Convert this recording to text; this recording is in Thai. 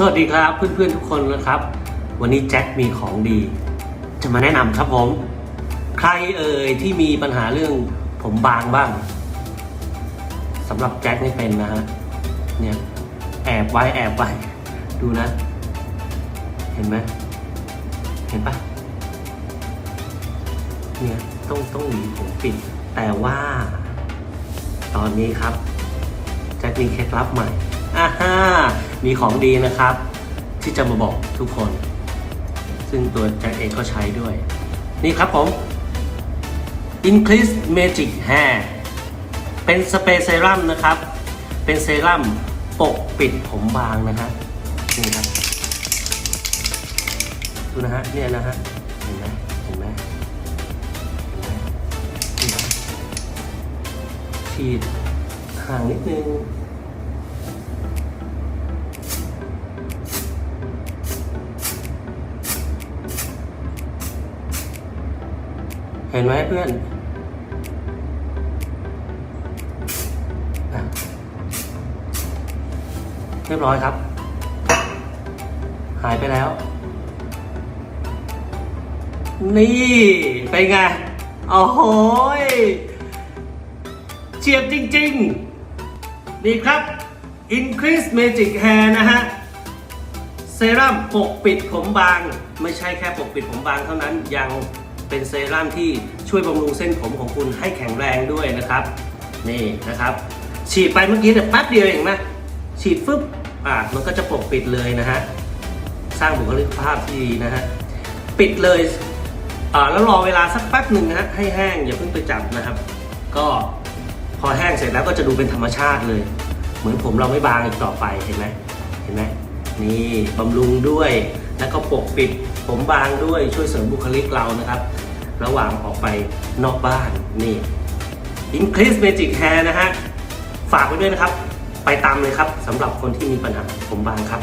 สวัสดีครับเพื่อนๆทุกคนนะครับ วันนี้แจ็คมีของดี จะมาแนะนำครับผม ใครเอ่ยที่มีปัญหาเรื่องผมบางบ้างสำหรับแจ็คนี่เป็นนะฮะเนี่ยแอบไว้แอบไว้ดูนะ เห็นไหมเห็นปะเนี่ยต้องต้องหวีผมปิด แต่ว่า ตอนนี้ครับแจ็คมีเคล็ดลับใหม่ อ่าฮ่ามีของดีนะครับ ที่จะมาบอกทุกคน ซึ่งตัวแจ็คเองก็ใช้ด้วย นี่ครับผม Increase Magic Hair เป็นสเปรย์เซรั่มนะครับ เป็นเซรั่มปกปิดผมบางนะฮะนี่ครับดูนะฮะเนี่ยนะฮะเห็นไหมเห็นไหมเห็นไหมฉีดห่างนิดนึง เห็นไหมเพื่อนเรียบร้อยครับ หายไปแล้ว นี่เป็นไงโอ้โหเฉียบจริงๆดีครับ Increase Magic Hair นะฮะ เซรั่มปกปิดผมบาง ไม่ใช่แค่ปกปิดผมบางเท่านั้นยัง เป็นเซรั่มที่ช่วยบำรุงเส้นผมของคุณให้แข็งแรงด้วยนะครับ นี่นะครับ ฉีดไปเมื่อกี้เนี่ยแป๊บเดียวเองนะฉีดฟึบอะมันก็จะปกปิดเลยนะฮะสร้างบุคลิกภาพที่ดีนะฮะปิดเลยอ่าแล้วรอเวลาสักแป๊บหนึ่งนะฮะให้แห้งอย่าเพิ่งไปจับนะครับ ก็พอแห้งเสร็จแล้วก็จะดูเป็นธรรมชาติเลย เหมือนผมเราไม่บางอีกต่อไปเห็นไหมเห็นไหมนี่บำรุงด้วย แล้วก็ปกปิดผมบางด้วยช่วยเสริมบุคลิกเรานะครับ ระหว่างออกไปนอกบ้านนี่ Increase Magic Hair นะฮะ ฝากไว้ด้วยนะครับ ไปตามเลยครับสำหรับคนที่มีปัญหาผมบางครับ